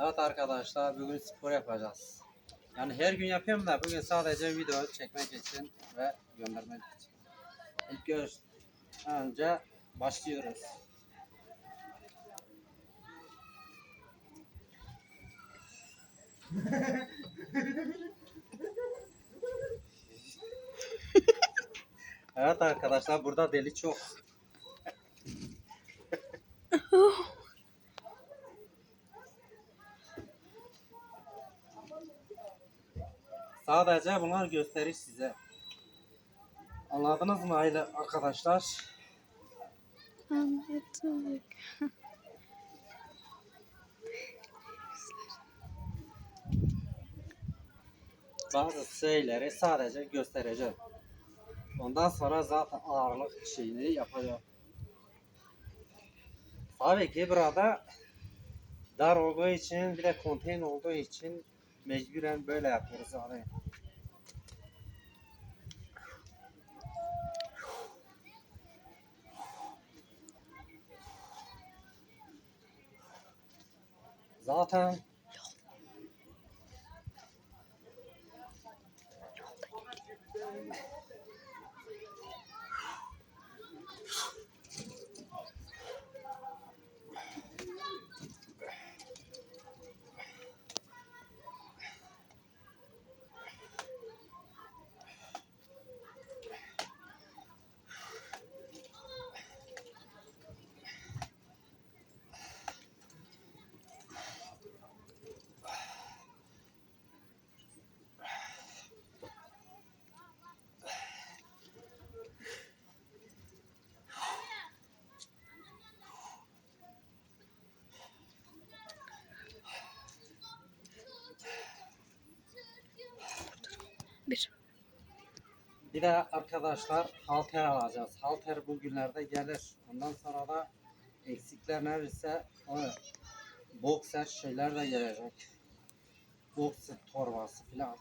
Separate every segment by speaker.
Speaker 1: Evet arkadaşlar bugün spor yapacağız. Yani her gün yapıyorum da bugün sadece video çekmek için ve göndermek için. İlk gör önce başlıyoruz. evet arkadaşlar burada deli çok. Sadece bunlar gösteriş size. Anladınız mı aile arkadaşlar?
Speaker 2: Anladık.
Speaker 1: Bazı şeyleri sadece göstereceğim. Ondan sonra zaten ağırlık şeyini yapacağım. Tabii ki burada dar olduğu için bir de konteyner olduğu için mecburen böyle yapıyoruz yani. Zaten
Speaker 2: Bir.
Speaker 1: Bir de arkadaşlar halter alacağız. Halter bugünlerde gelir. Ondan sonra da eksikler neredeyse o boxer şeyler de gelecek. Boxer torbası filan.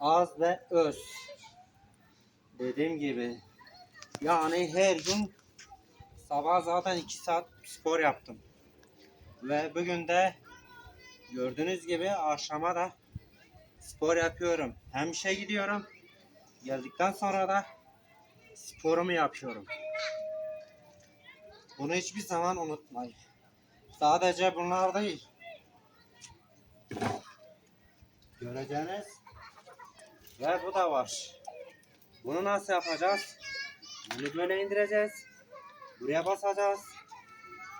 Speaker 1: Az ve öz. Dediğim gibi yani her gün sabah zaten 2 saat spor yaptım. Ve bugün de gördüğünüz gibi akşama da spor yapıyorum. Hem işe gidiyorum. Geldikten sonra da sporumu yapıyorum. Bunu hiçbir zaman unutmayın. Sadece bunlar değil. Göreceğiniz ve bu da var. Bunu nasıl yapacağız? Bunu böyle indireceğiz. Buraya basacağız.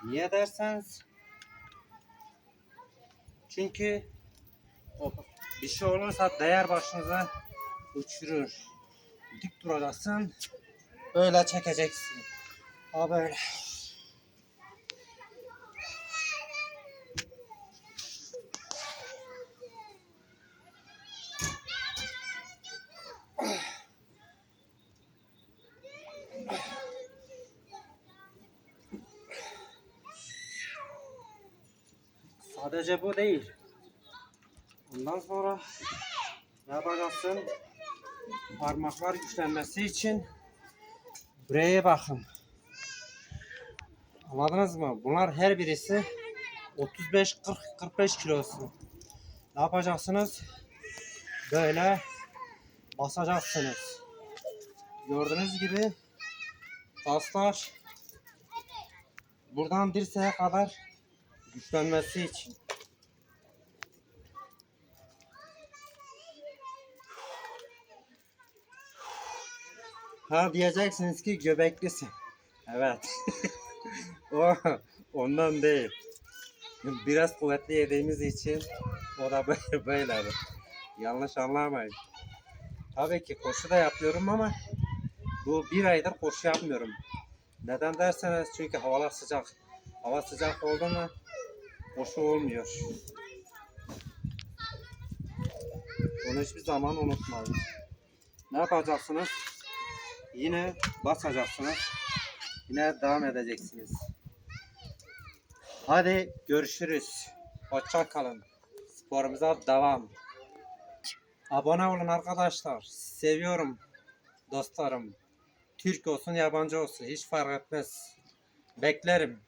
Speaker 1: Niye derseniz çünkü bir şey olursa değer başınıza uçurur. Dik duracaksın. Böyle çekeceksin. Ha böyle. Sadece bu değil. Ondan sonra ne yapacaksın? Parmaklar güçlenmesi için buraya bakın. Anladınız mı? Bunlar her birisi 35-40-45 kilosu. Ne yapacaksınız? Böyle basacaksınız. Gördüğünüz gibi kaslar buradan dirseğe kadar güçlenmesi için. Ha diyeceksiniz ki göbeklisin. Evet. o ondan değil. Biraz kuvvetli yediğimiz için o da böyle böyle. Yanlış anlamayın. Tabii ki koşu da yapıyorum ama bu bir aydır koşu yapmıyorum. Neden derseniz çünkü havalar sıcak. Hava sıcak oldu mu koşu olmuyor. Bunu hiçbir zaman unutmayın. Ne yapacaksınız? Yine basacaksınız. Yine devam edeceksiniz. Hadi görüşürüz. Hoşça kalın. Sporumuza devam. Abone olun arkadaşlar. Seviyorum dostlarım. Türk olsun yabancı olsun hiç fark etmez. Beklerim.